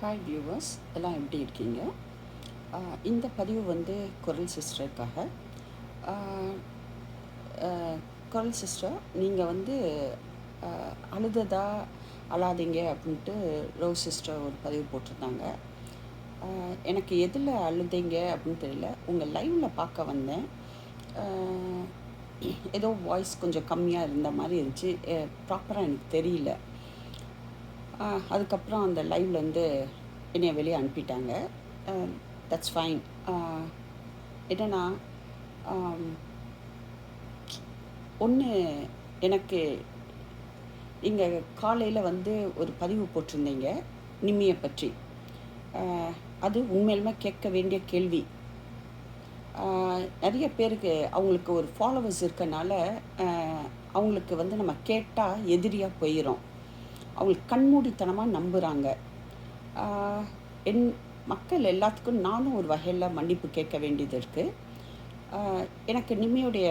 Hi viewers எல்லாம் எப்படி இருக்கீங்க? இந்த பதிவு வந்து குரல் சிஸ்டருக்காக. குரல் சிஸ்டர் நீங்கள் வந்து அழுததா அழாதீங்க அப்படின்ட்டு ரோஸ் சிஸ்டர் ஒரு பதிவு போட்டிருந்தாங்க. எனக்கு எதில் அழுதீங்க அப்படின்னு தெரியல. உங்கள் லைவில் பார்க்க வந்தேன். ஏதோ வாய்ஸ் கொஞ்சம் கம்மியாக இருந்த மாதிரி இருந்துச்சு. ப்ராப்பராக எனக்கு தெரியல. அதுக்கப்புறம் அந்த லைவ்லேருந்து என்னைய வெளியே அனுப்பிட்டாங்க. தட்ஸ் ஃபைன் என்னன்னா ஒன்று எனக்கு இங்கே காலையில் வந்து ஒரு பதிவு போட்டிருந்தீங்க நிம்மியை பற்றி. அது உண்மையிலுமே கேட்க வேண்டிய கேள்வி. நிறைய பேருக்கு அவங்களுக்கு ஒரு ஃபாலோவர்ஸ் இருக்கனால அவங்களுக்கு வந்து நம்ம கேட்டால் எதிரியாக போயிடும் அவங்களுக்கு கண்மூடித்தனமாக நம்புகிறாங்க என் மக்கள் எல்லாத்துக்கும் நானும் ஒரு வகையில் மன்னிப்பு கேட்க வேண்டியது இருக்குது எனக்கு நிம்மியுடைய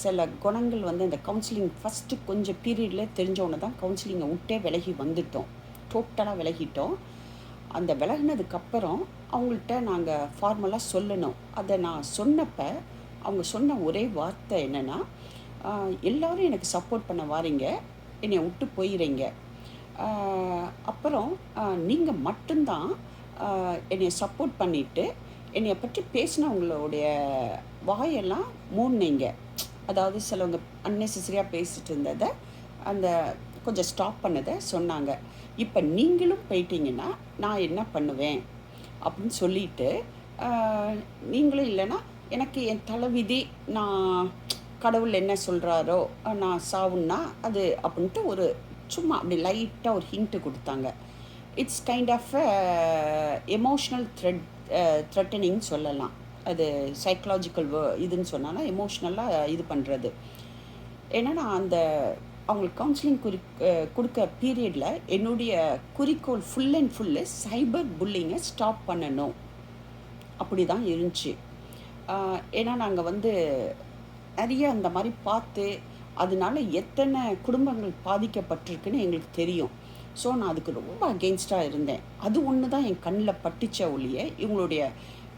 சில குணங்கள் வந்து இந்த கவுன்சிலிங் ஃபஸ்ட்டு கொஞ்சம் பீரியடில் தெரிஞ்சவொன்னே தான் கவுன்சிலிங்கை விட்டே விலகி வந்துட்டோம். டோட்டலாக விலகிட்டோம். அந்த விலகினதுக்கப்புறம் அவங்கள்ட்ட நாங்கள் ஃபார்மலாக சொல்லணும். அதை நான் சொன்னப்போ அவங்க சொன்ன ஒரே வார்த்தை என்னென்னா எல்லோரும் எனக்கு சப்போர்ட் பண்ண வாரீங்க. என்னை விட்டு போயிடுறீங்க அப்புறம் நீங்கள் மட்டும்தான் என்னை சப்போர்ட் பண்ணிவிட்டு என்னைய பற்றி பேசினவங்களுடைய வாயெல்லாம் மூடினீங்க. அதாவது சிலவங்க அன்னெசரியாக பேசிட்டு இருந்ததை அந்த கொஞ்சம் ஸ்டாப் பண்ணதை சொன்னாங்க. இப்போ நீங்களும் போயிட்டீங்கன்னா நான் என்ன பண்ணுவேன்? அப்படின்னு சொல்லிட்டு நீங்களும் இல்லைன்னா எனக்கு என் தலைவிதி நான் கடவுள் என்ன சொல்கிறாரோ நான் சாவுன்னா அது அப்படின்ட்டு ஒரு சும்மா அப்படி லைட்டாக ஒரு ஹிண்ட்டு கொடுத்தாங்க. It's kind of emotional threat threatening சொல்லலாம். அது சைக்கலாஜிக்கல் இதுன்னு சொன்னால் எமோஷ்னலாக இது பண்ணுறது ஏன்னா நான் அந்த அவங்களுக்கு கவுன்சிலிங் குறி கொடுக்க பீரியடில் என்னுடைய குறிக்கோள் ஃபுல் அண்ட் ஃபுல்லு சைபர் புல்லிங்கை ஸ்டாப் பண்ணணும். அப்படி தான் இருந்துச்சு ஏன்னா நாங்கள் வந்து நிறைய அந்த மாதிரி பார்த்து அதனால எத்தனை குடும்பங்கள் பாதிக்கப்பட்டிருக்குன்னு எங்களுக்கு தெரியும். ஸோ நான் அதுக்கு ரொம்ப அகெயின்ஸ்டாக இருந்தேன். அது ஒன்று தான் என் கண்ணில் பட்டுச்ச ஒழிய இவங்களுடைய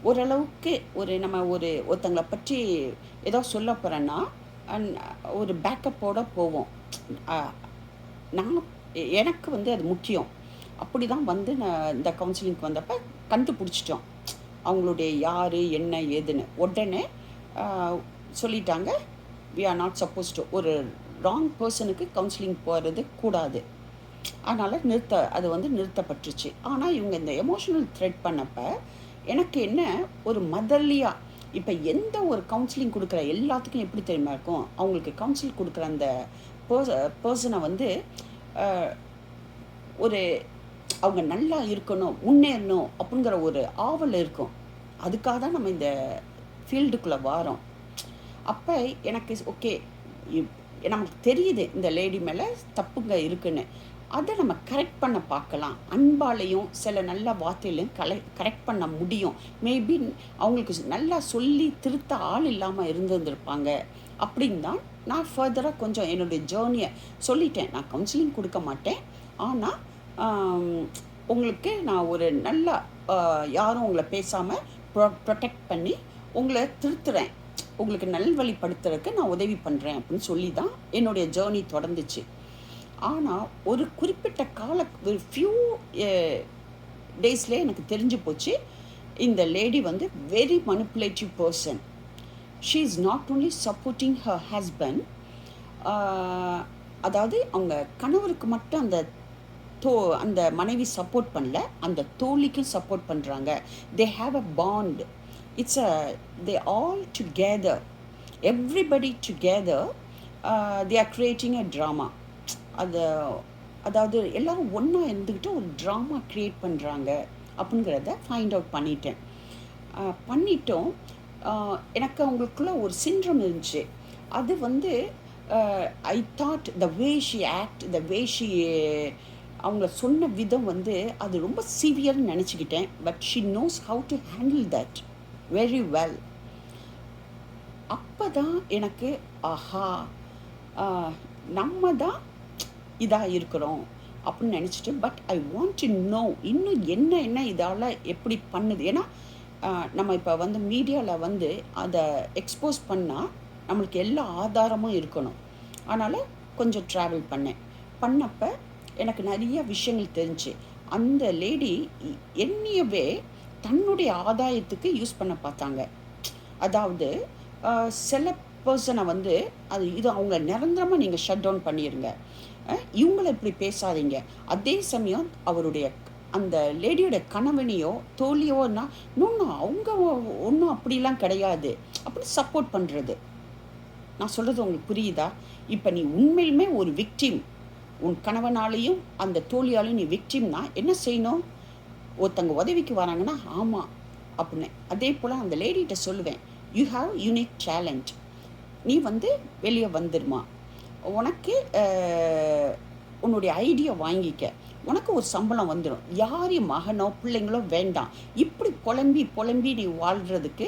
ஓரளவுக்கு ஒரு நம்ம ஒரு ஒருத்தங்களை பற்றி ஏதோ சொல்ல போகிறேன்னா ஒரு பேக்கப்போடு போவோம். நான் எனக்கு வந்து அது முக்கியம். அப்படி தான் வந்து நான் இந்த கவுன்சிலிங்க்கு வந்தப்போ கண்டுபிடிச்சிட்டோம். அவங்களுடைய யார் என்ன ஏதுன்னு. உடனே சொல்லிட்டாங்க. We are not suppose to ஒரு ராங் பர்சனுக்கு கவுன்சிலிங் போகிறது கூடாது. அதனால் நிறுத்த அது வந்து நிறுத்தப்பட்டுருச்சு. ஆனால் இவங்க இந்த எமோஷனல் த்ரெட் பண்ணப்போ எனக்கு என்ன ஒரு மதர்லியாக இப்போ எந்த ஒரு கவுன்சிலிங் கொடுக்குற எல்லாத்துக்கும் எப்படி தெரியுமா இருக்கும்? அவங்களுக்கு கவுன்சில் கொடுக்குற அந்த பர்ச பர்சனை வந்து ஒரு அவங்க நல்லா இருக்கணும் முன்னேறணும் அப்படிங்கிற ஒரு ஆவல் இருக்கும். அதுக்காக தான் நம்ம இந்த ஃபீல்டுக்குள்ளே வாரோம். அப்போ எனக்கு ஓகே நமக்கு தெரியுது இந்த லேடி மேலே தப்புங்க இருக்குன்னு. அதை நம்ம கரெக்ட் பண்ண பார்க்கலாம். அன்பாலையும் சில நல்ல வார்த்தையிலையும் கலை கரெக்ட் பண்ண முடியும். மேபி அவங்களுக்கு நல்லா சொல்லி திருத்த ஆள் இல்லாமல் இருந்திருந்திருப்பாங்க. அப்படின்னு தான் நான் ஃபர்தராக கொஞ்சம் என்னுடைய ஜேர்னியை சொல்லிட்டேன். நான் கவுன்சிலிங் கொடுக்க மாட்டேன். ஆனால் உங்களுக்கு நான் ஒரு நல்லா யாரும் உங்களை பேசாமல் ப்ரொ ப்ரொடெக்ட் பண்ணி உங்களை திருத்துறேன். உங்களுக்கு நல்வழிப்படுத்துறதுக்கு நான் உதவி பண்ணுறேன் அப்படின்னு சொல்லி தான் என்னுடைய ஜேர்னி தொடர்ந்துச்சு. ஆனால் ஒரு குறிப்பிட்ட கால ஒரு ஃபியூ டேஸ்லேயே எனக்கு தெரிஞ்சு போச்சு. இந்த லேடி வந்து very manipulative person she is not only supporting her husband அதாவது அவங்க கணவருக்கு மட்டும் அந்த தோ அந்த மனைவி சப்போர்ட் பண்ணல அந்த தோழிக்கும் சப்போர்ட் பண்ணுறாங்க they have a bond it's a they all together everybody together they are creating a drama அது அதாவது எல்லோரும் ஒன்றா இருந்துக்கிட்டு ஒரு ட்ராமா க்ரியேட் பண்ணுறாங்க அப்படிங்கிறத ஃபைண்ட் அவுட் பண்ணிட்டேன். பண்ணிட்டோம். எனக்கு அவங்களுக்குள்ள ஒரு சின்ரம் இருந்துச்சு. அது வந்து I thought the way she act the way she அவங்கள சொன்ன விதம் வந்து அது ரொம்ப சிவியர்னு நினச்சிக்கிட்டேன். But she knows how to handle that very well அப்போ தான் எனக்கு ஆஹா நம்ம தான் இதாக இருக்கிறோம் அப்படின்னு நினச்சிட்டு but I want to know இன்னும் என்ன என்ன இதால் எப்படி பண்ணுது? ஏன்னா நம்ம இப்போ வந்து மீடியாவில் வந்து அதை எக்ஸ்போஸ் பண்ணால் நம்மளுக்கு எல்லா ஆதாரமும் இருக்கணும். அதனால் கொஞ்சம் ட்ராவல் பண்ணேன். பண்ணப்போ எனக்கு நிறைய விஷயங்கள் தெரிஞ்சு. அந்த லேடி என்னையவே தன்னுடைய ஆதாயத்துக்கு யூஸ் பண்ண பார்த்தாங்க. அதாவது சில பர்சனை வந்து அது இது அவங்க நிரந்தரமாக நீங்கள் ஷட் டவுன் பண்ணிடுங்க இவங்களை இவங்கள இப்படி பேசாதீங்க. அதே சமயம் அவருடைய அந்த லேடியோட கணவனையோ தோழியோன்னா இன்னொன்று அவங்க ஒன்றும் அப்படிலாம் கிடையாது. அப்படி சப்போர்ட் பண்ணுறது நான் சொல்கிறது உங்களுக்கு புரியுதா? இப்போ நீ உண்மையிலுமே ஒரு விக்டிம் உன் கணவனாலையும் அந்த தோழியாலையும் நீ விக்டிம்னா என்ன செய்யணும்? ஒருத்தங்க உதவிக்கு வராங்கன்னா ஆமாம் அப்படின்னு. அதே போல் அந்த லேடிகிட்ட சொல்லுவேன் யூ ஹாவ் யூனிக் சேலஞ்ச் நீ வந்து வெளியே வந்துடுமா உனக்கு உன்னுடைய ஐடியா வாங்கிக்க. உனக்கு ஒரு சம்பளம் வந்துடும் யாரையும் மகனோ பிள்ளைங்களோ வேண்டாம். இப்படி புலம்பி புலம்பி நீ வாழ்கிறதுக்கு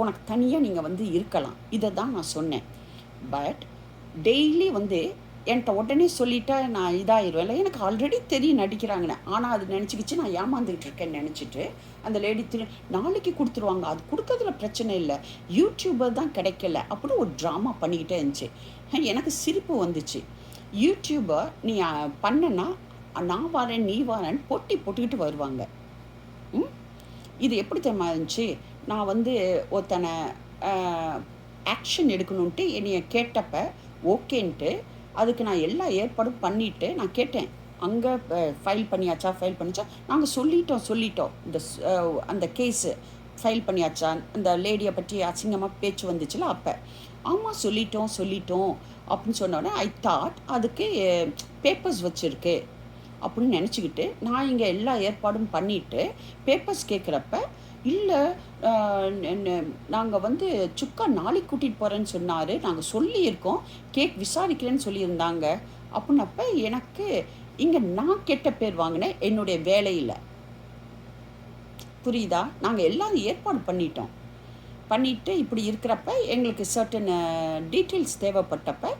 உனக்கு தனியாக நீங்கள் வந்து இருக்கலாம். இதை தான் நான் சொன்னேன். பட் டெய்லி வந்து என்கிட்ட உடனே சொல்லிட்டா நான் இதாயிருவேன்ல எனக்கு ஆல்ரெடி தெரியும் நடிக்கிறாங்கன்னு. ஆனால் அது நினச்சிக்கிச்சு நான் ஏமாந்துக்கிட்டு இருக்கேன்னு நினச்சிட்டு அந்த லேடி திரு நாளைக்கு கொடுத்துருவாங்க. அது கொடுக்கறதுல பிரச்சனை இல்லை. யூடியூபர் தான் கிடைக்கல. அப்படின்னு ஒரு ட்ராமா பண்ணிக்கிட்டே இருந்துச்சு. எனக்கு சிரிப்பு வந்துச்சு. யூடியூபர் நீ பண்ணனா நான் வரேன் நீ வரேன் போட்டி போட்டுக்கிட்டு வருவாங்க. ம்? இது எப்படி தெரியுமா இருந்துச்சு? நான் வந்து ஒருத்தனை ஆக்ஷன் எடுக்கணுன்ட்டு என்னைய கேட்டப்ப ஓகேன்ட்டு அதுக்கு நான் எல்லா ஏற்பாடும் பண்ணிவிட்டு நான் கேட்டேன். அங்கே ஃபைல் பண்ணியாச்சா? ஃபைல் பண்ணிச்சா? நாங்கள் சொல்லிட்டோம் சொல்லிட்டோம். இந்த அந்த கேஸு ஃபைல் பண்ணியாச்சா? அந்த லேடியை பற்றி அசிங்கமாக பேச்சு வந்துச்சுல அப்போ. ஆமாம் சொல்லிட்டோம் சொல்லிட்டோம் அப்படின்னு சொன்னோடனே ஐ தாட் அதுக்கு பேப்பர்ஸ் வச்சுருக்கு. அப்படின்னு நினச்சிக்கிட்டு நான் இங்கே எல்லா ஏற்பாடும் பண்ணிவிட்டு பேப்பர்ஸ் கேட்குறப்ப இல்லை நாங்கள் வந்து சுக்கா நாளைக்கு கூட்டிகிட்டு போகிறேன்னு சொன்னார். நாங்கள் சொல்லியிருக்கோம். கேக் விசாரிக்கிறேன்னு சொல்லியிருந்தாங்க. அப்படின்னப்ப எனக்கு இங்கே நான் கெட்ட பேர் வாங்கினேன். என்னுடைய வேலையில். புரியுதா? நாங்கள் எல்லாம் ஏற்பாடு பண்ணிட்டோம். பண்ணிட்டு இப்படி இருக்கிறப்ப எங்களுக்கு சர்டன் டீட்டெயில்ஸ் தேவைப்பட்டப்ப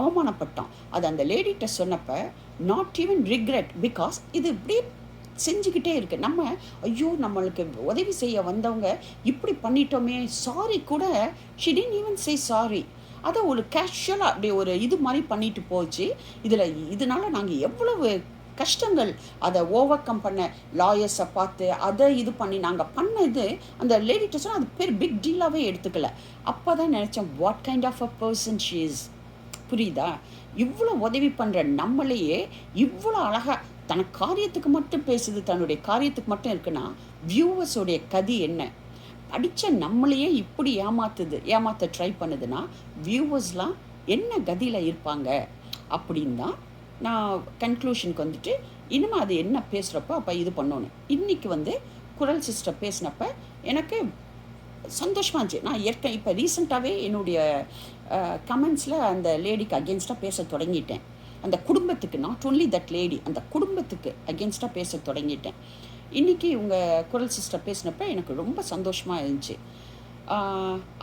அவமானப்பட்டோம். அது அந்த லேடிகிட்ட சொன்னப்ப நாட் ஈவன் ரிக்ரெட் பிகாஸ் இது இப்படி செஞ்சுக்கிட்டே இருக்கு. நம்ம ஐயோ நம்மளுக்கு உதவி செய்ய வந்தவங்க இப்படி பண்ணிட்டோமே சாரி கூட she didn't even say sorry அதை ஒரு கேஷுவலாக அப்படி ஒரு இது மாதிரி பண்ணிட்டு போச்சு. இதில் இதனால நாங்கள் எவ்வளவு கஷ்டங்கள் அதை ஓவர் கம் பண்ண லாயர்ஸை பார்த்து அதை இது பண்ணி நாங்கள் பண்ணது அந்த லேடிட்ட சொன்னால் அது பேர் பிக் டீலாகவே எடுத்துக்கல. அப்போ தான் நினச்சேன் what kind of a person she's புரியுதா? இவ்வளோ உதவி பண்ணுற நம்மளையே இவ்வளோ அழகாக தன காரியத்துக்கு மட்டும் பேசுது தன்னுடைய காரியத்துக்கு மட்டும் இருக்குன்னா வியூவர்ஸோடைய கதி என்ன? படித்த நம்மளையே இப்படி ஏமாத்துது ஏமாத்த ட்ரை பண்ணுதுன்னா வியூவர்ஸ்லாம் என்ன கதியில் இருப்பாங்க? அப்படின்னு தான் நான் கன்க்ளூஷனுக்கு வந்துட்டு இனிமேல் அது என்ன பேசுகிறப்போ அப்போ இது பண்ணணும். இன்றைக்கி வந்து குரல் சிஸ்டர் பேசினப்ப எனக்கு சந்தோஷமா இருந்துச்சு. நான் ஏற்கனவே இப்போ ரீசெண்டாகவே என்னுடைய கமெண்ட்ஸில் அந்த லேடிக்கு அகேன்ஸ்டாக பேச தொடங்கிட்டேன். அந்த குடும்பத்துக்கு நாட் ஓன்லி தட் லேடி அந்த குடும்பத்துக்கு அகேன்ஸ்டாக பேச தொடங்கிட்டேன். இன்றைக்கி உங்கள் குரல் சிஸ்டர் பேசினப்ப எனக்கு ரொம்ப சந்தோஷமாக இருந்துச்சு.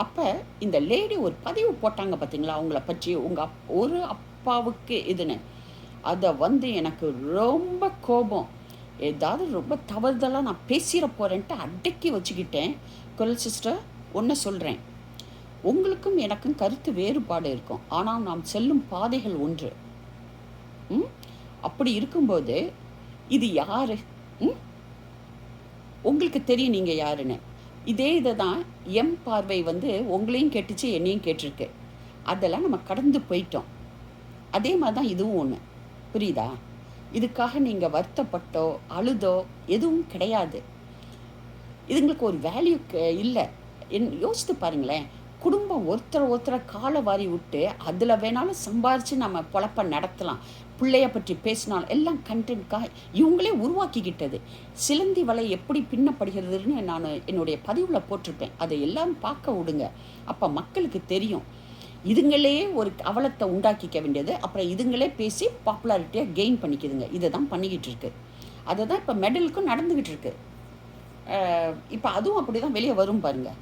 அப்போ இந்த லேடி ஒரு பதிவு போட்டாங்க பார்த்தீங்களா அவங்கள பற்றி உங்கள் அப் ஒரு அப்பாவுக்கு இதுன்னு. அதை வந்து எனக்கு ரொம்ப கோபம். ஏதாவது ரொம்ப தவறுதலாக நான் பேசிட போகிறேன்ட்டு அடக்கி வச்சுக்கிட்டேன். குரல் சிஸ்டர் ஒன்று சொல்கிறேன் உங்களுக்கும் எனக்கும் கருத்து வேறுபாடு இருக்கும். ஆனால் நாம் செல்லும் பாதைகள் ஒன்று. அப்படி இருக்கும்போது இது யாரு? ம்? உங்களுக்கு தெரியும் நீங்கள் யாருன்னு. இதே இதை தான் எம் பார்வை வந்து உங்களையும் கேட்டுச்சு என்னையும் கேட்டிருக்கு. அதெல்லாம் நம்ம கடந்து போயிட்டோம். அதே மாதிரி தான் இதுவும் ஒன்று புரியுதா? இதுக்காக நீங்கள் வருத்தப்பட்டோ அழுதோ எதுவும் கிடையாது. இதுங்களுக்கு ஒரு வேல்யூ இல்லை. என் யோசித்து பாருங்களேன். குடும்பம் ஒருத்தரை ஒருத்தரை காலை வாரி விட்டு அதில் வேணாலும் சம்பாரித்து நம்ம பொழப்ப நடத்தலாம். பிள்ளைய பற்றி பேசினாலும் எல்லாம் கண்டென்ட்காக இவங்களே உருவாக்கிக்கிட்டது. சிலந்தி வலை எப்படி பின்னப்படுகிறதுன்னு நான் என்னுடைய பதிவில் போட்டிருப்பேன். அதை எல்லாம் பார்க்க விடுங்க. அப்போ மக்களுக்கு தெரியும். இதுங்களே ஒரு அவலத்தை உண்டாக்கிக்க வேண்டியது. அப்புறம் இதுங்களே பேசி பாப்புலாரிட்டியாக கெயின் பண்ணிக்கிதுங்க. இதை தான் பண்ணிக்கிட்டு இருக்கு. அதை தான் இப்போ மெடலுக்கும் நடந்துக்கிட்டு இருக்கு. இப்போ அதுவும் அப்படி தான் வெளியே வரும் பாருங்கள்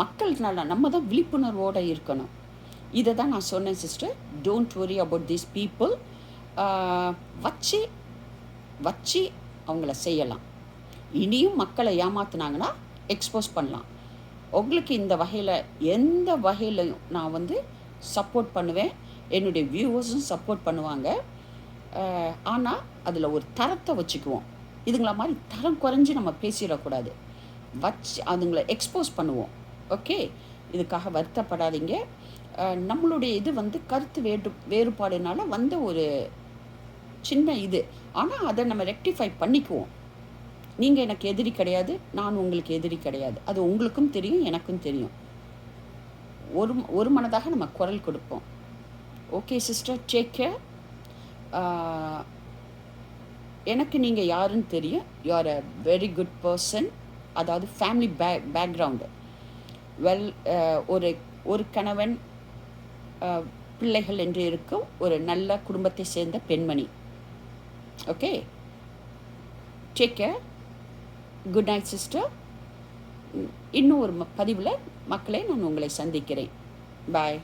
மக்கள் நல்லா நம்ம தான் விழிப்புணர்வோடு இருக்கணும். இதை தான் நான் சொன்னேன் sister don't worry about these people வச்சு வச்சு அவங்கள செய்யலாம். இனியும் மக்களை ஏமாத்துனாங்கன்னா எக்ஸ்போஸ் பண்ணலாம். உங்களுக்கு இந்த வகையில் எந்த வகையிலையும் நான் வந்து சப்போர்ட் பண்ணுவேன். என்னுடைய வியூவர்ஸும் சப்போர்ட் பண்ணுவாங்க. ஆனால் அதில் ஒரு தரத்தை வச்சுக்குவோம். இதுங்கள மாதிரி தரம் குறைஞ்சி நம்ம பேசிடக்கூடாது. வச்சு அதுங்களை எக்ஸ்போஸ் பண்ணுவோம். ஓகே இதுக்காக வருத்தப்படாதீங்க. நம்மளுடைய இது வந்து கருத்து வேறு வேறுபாடுனால வந்த ஒரு சின்ன இது. ஆனால் அதை நம்ம ரெக்டிஃபை பண்ணிக்குவோம். நீங்கள் எனக்கு எதிரி கிடையாது நான் உங்களுக்கு எதிரி கிடையாது. அது உங்களுக்கும் தெரியும் எனக்கும் தெரியும். ஒரு ஒரு மனதாக நம்ம குரல் கொடுப்போம். ஓகே சிஸ்டர் டேக் கேர் எனக்கு நீங்கள் யாருன்னு தெரியும். You are a very good person அதாவது ஃபேமிலி பேக் பேக்ரவுண்டு வெல் ஒரு ஒரு கணவன் பிள்ளைகள் என்று இருக்கும் ஒரு நல்ல குடும்பத்தை சேர்ந்த பெண்மணி. Okay? Take care good night sister இன்னும் ஒரு பதிவில் மக்களை நான் உங்களை சந்திக்கிறேன். பாய்